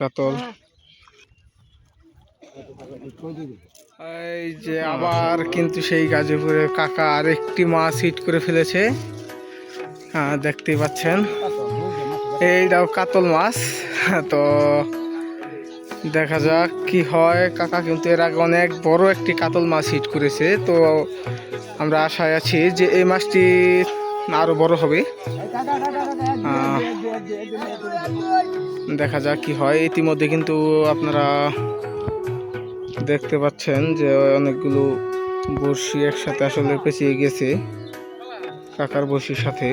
কাতল। এই যে আবার কিন্তু সেই গাজীপুরের কাকা আরেকটি মাছ হিট করে ফেলেছে। হ্যাঁ দেখতেই পাচ্ছেন। এইটাও কাতল মাছ। তো দেখা যাক কি হয়। কাকা কিন্তু এর আগে অনেক বড় একটি কাতল মাছ হিট করেছে। তো আমরা আশায় আছি যে এই মাছটি আরও বড় হবে। দেখা যাক কি হয়। ইতিমধ্যে কিন্তু আপনারা দেখতে পাচ্ছেন যে অনেকগুলো বড়শি একসাথে আসলে পেঁচিয়ে গেছে, কাকার বড়শির সাথে।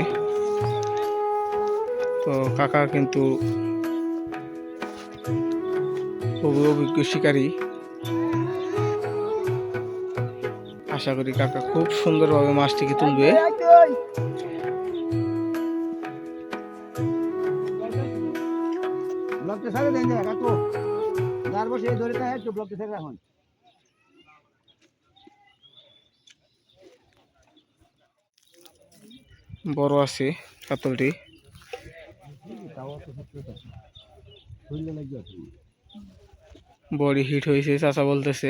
তো কাকা কিন্তু খুবই অভিজ্ঞ শিকারী। আশা করি কাকা খুব সুন্দরভাবে মাছটিকে তুলবে। ব্লকটা দেন দেখ যার বসে ধরে একটু ব্লকটা সারে রাখুন। বড় আছে কাতলটি। বডি হিট হয়েছে চাচা বলতেছে।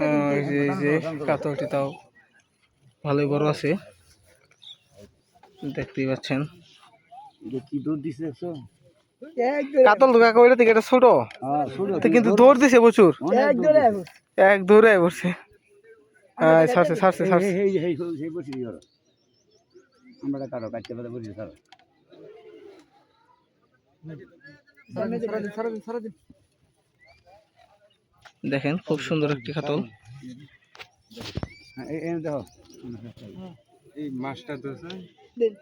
যে এই যে কাতলটি তাও ভালোই বড় আছে। দেখতেই পাচ্ছেন। কি দুধ দিছে কাতল তো কাকা থেকে এটা ছোট। হ্যাঁ কিন্তু দৌড় দিছে প্রচুর। এক দৌড়ে পড়ছে সেই বসে। আমরা কারও কাটতে পারে বসে সারা দেখেন খুব সুন্দর একটি খাতল হ্যাঁ এই এই দেখো দিন